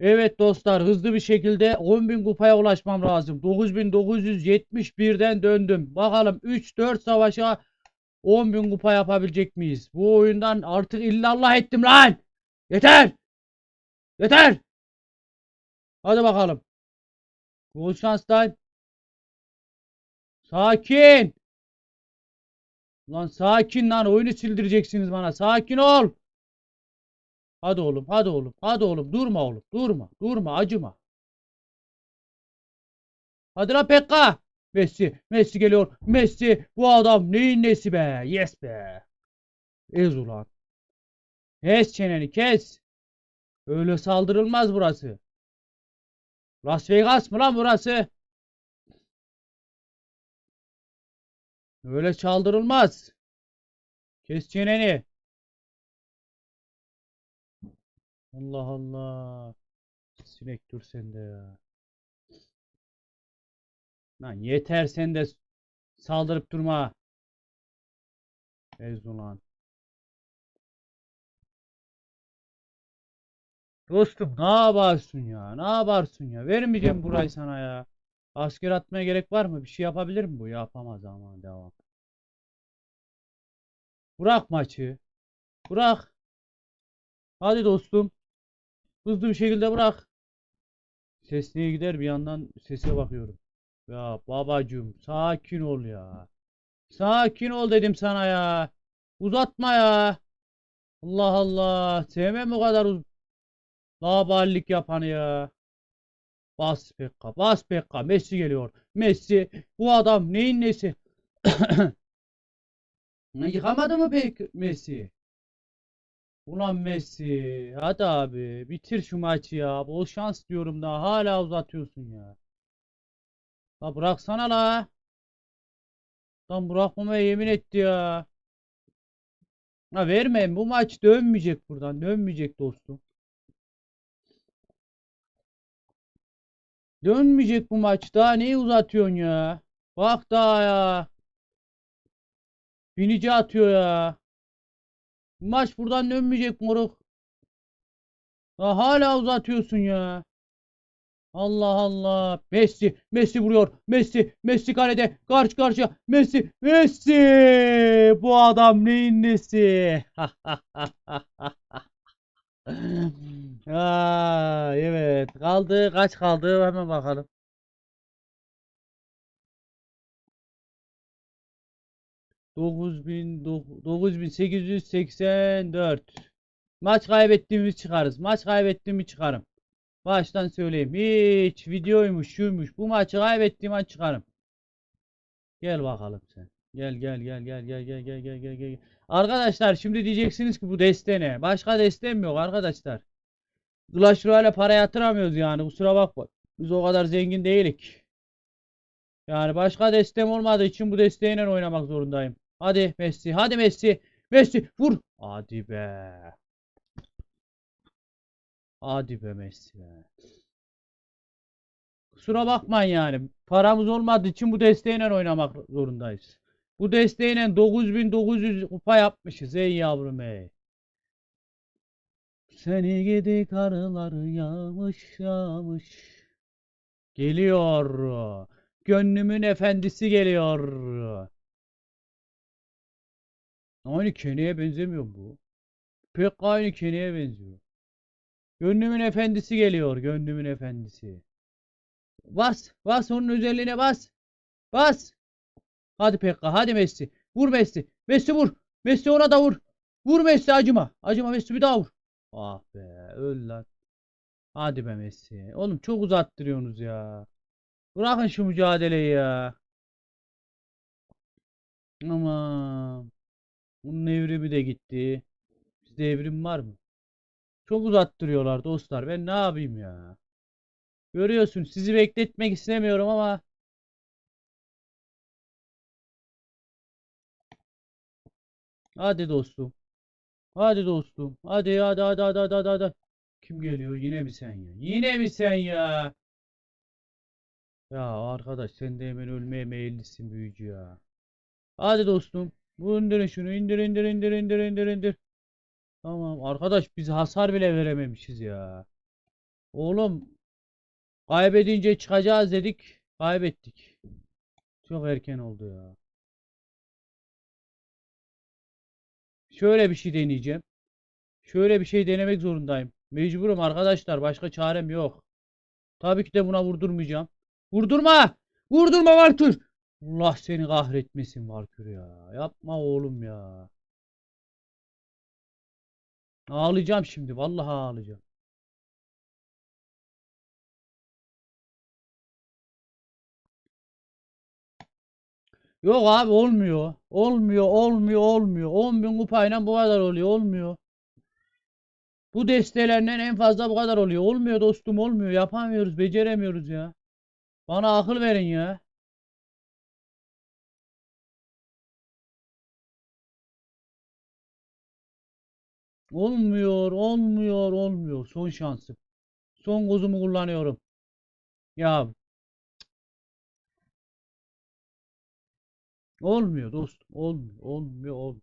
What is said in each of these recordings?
Evet dostlar hızlı bir şekilde 10.000 kupaya ulaşmam lazım. 9971'den döndüm. Bakalım 3-4 savaşa 10.000 kupa yapabilecek miyiz? Bu oyundan artık illallah ettim lan. Yeter. Yeter. Hadi bakalım. Lan. Sakin. Lan sakin lan oyunu sildireceksiniz bana. Sakin ol. Hadi oğlum, hadi oğlum, hadi oğlum. Durma oğlum, durma, durma, acıma. Hadi lan Pekka. Messi, Messi geliyor. Messi, bu adam neyin nesi be? Yes be. Ez ulan. Kes çeneni, kes. Öyle saldırılmaz burası. Las Vegas mı lan burası? Öyle çaldırılmaz. Kes çeneni. Allah Allah. Sinek dur sen de ya. Lan yeter sen de saldırıp durma. Ez ulan. Dostum ne yaparsın ya? Ne yaparsın ya? Vermeyeceğim burayı sana ya. Asker atmaya gerek var mı? Bir şey yapabilir mi bu? Yapamaz ama devam. Bırak maçı. Bırak. Hadi dostum. Hızlı bir şekilde bırak. Ses niye gider bir yandan sese bakıyorum. Ya babacığım sakin ol ya. Sakin ol dedim sana ya. Uzatma ya. Allah Allah. Sevmem o kadar uz laballik yapanı ya. Bas Pekka. Bas Pekka. Messi geliyor. Messi. Bu adam neyin nesi? Yıkamadı mı pek Messi? Ulan Messi. Hadi abi. Bitir şu maçı ya. Bol şans diyorum da hala uzatıyorsun ya. La bıraksana la. Lan bırakmamaya yemin etti ya. Ha vermeyin. Bu maç dönmeyecek buradan. Dönmeyecek dostum. Dönmeyecek bu maç. Daha neyi uzatıyorsun ya? Bak daha ya. Binici atıyor ya. Maç buradan dönmeyecek moruk. Ya hala uzatıyorsun ya. Allah Allah. Messi. Messi vuruyor. Messi. Messi kalede. Karşı karşıya. Messi. Messi. Bu adam neyin nesi? Aa, evet. Kaldı. Kaç kaldı? Hemen bakalım. Dokuz bin, dokuz bin sekiz yüz seksen dört. Maç kaybettiğimiz çıkarız. Maç kaybettiğimi çıkarım. Baştan söyleyeyim. Hiç videoymuş, şuymuş. Bu maçı kaybettiğim an çıkarım. Gel bakalım sen. Gel gel gel gel gel gel gel gel gel gel. Arkadaşlar şimdi diyeceksiniz ki bu deste ne? Başka destem yok arkadaşlar. Clash para yatıramıyoruz yani. Kusura bakma. Biz o kadar zengin değilik. Yani başka destem olmadığı için bu desteğiyle oynamak zorundayım. Hadi Messi. Hadi Messi. Messi vur. Hadi be. Hadi be Messi be. Kusura bakmayın yani. Paramız olmadığı için bu desteğiyle oynamak zorundayız. Bu desteğiyle 9900 kupa yapmışız ey yavrum ey. Seni gidi karıları yağmış yağmış. Geliyor. Gönlümün efendisi geliyor. Aynı Kenny'e benzemiyor bu. Pek aynı Kenny'e benziyor. Gönlümün efendisi geliyor. Gönlümün efendisi. Bas. Bas onun özelliğine bas. Bas. Hadi Pekka. Hadi Messi. Vur Messi. Messi vur. Messi ona da vur. Vur Messi acıma. Acıma Messi bir daha vur. Ah be. Öl lan. Hadi be Messi. Oğlum çok uzattırıyorsunuz ya. Bırakın şu mücadeleyi ya. Aman. Bunun evrimi de gitti. Bizde evrim var mı? Çok uzattırıyorlar dostlar. Ben ne yapayım ya? Görüyorsun sizi bekletmek istemiyorum ama Hadi dostum. Hadi dostum. Hadi hadi hadi hadi hadi hadi. Kim geliyor? Yine mi sen ya? Yine mi sen ya? Ya arkadaş sen de hemen ölmeye meyillisin büyücü ya. Hadi dostum. Bu indirin şunu. indir indir indir indir indir indir. Tamam arkadaş biz hasar bile verememişiz ya. Oğlum kaybedince çıkacağız dedik. Kaybettik. Çok erken oldu ya. Şöyle bir şey deneyeceğim. Şöyle bir şey denemek zorundayım. Mecburum arkadaşlar. Başka çarem yok. Tabii ki de buna vurdurmayacağım. Vurdurma! Vurdurma Valkür! Allah seni kahretmesin Valkür ya. Yapma oğlum ya. Ağlayacağım şimdi. Vallahi ağlayacağım. Yok abi olmuyor. Olmuyor, olmuyor, olmuyor. 10 bin kupayla bu kadar oluyor. Olmuyor. Bu destelerden en fazla bu kadar oluyor. Olmuyor dostum olmuyor. Yapamıyoruz, beceremiyoruz ya. Bana akıl verin ya. Olmuyor, olmuyor, olmuyor. Son şansım. Son kozumu kullanıyorum. Ya olmuyor dostum. Olmuyor, olmuyor, olmuyor.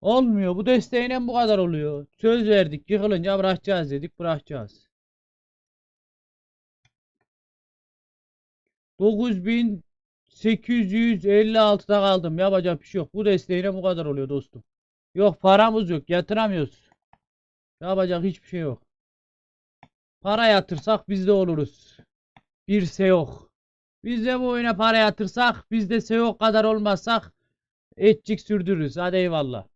Olmuyor. Bu desteğiyle bu kadar oluyor. Söz verdik. Yıkılınca bırakacağız dedik. Bırakacağız. 9856'da kaldım. Yapacak bir şey yok. Bu desteğiyle bu kadar oluyor dostum. Yok paramız yok. Yatıramıyoruz. Yapacak hiçbir şey yok. Para yatırsak biz de oluruz. Bir yok. Biz de bu oyuna para yatırsak biz de SEO kadar olmazsak etçik sürdürürüz. Hadi eyvallah.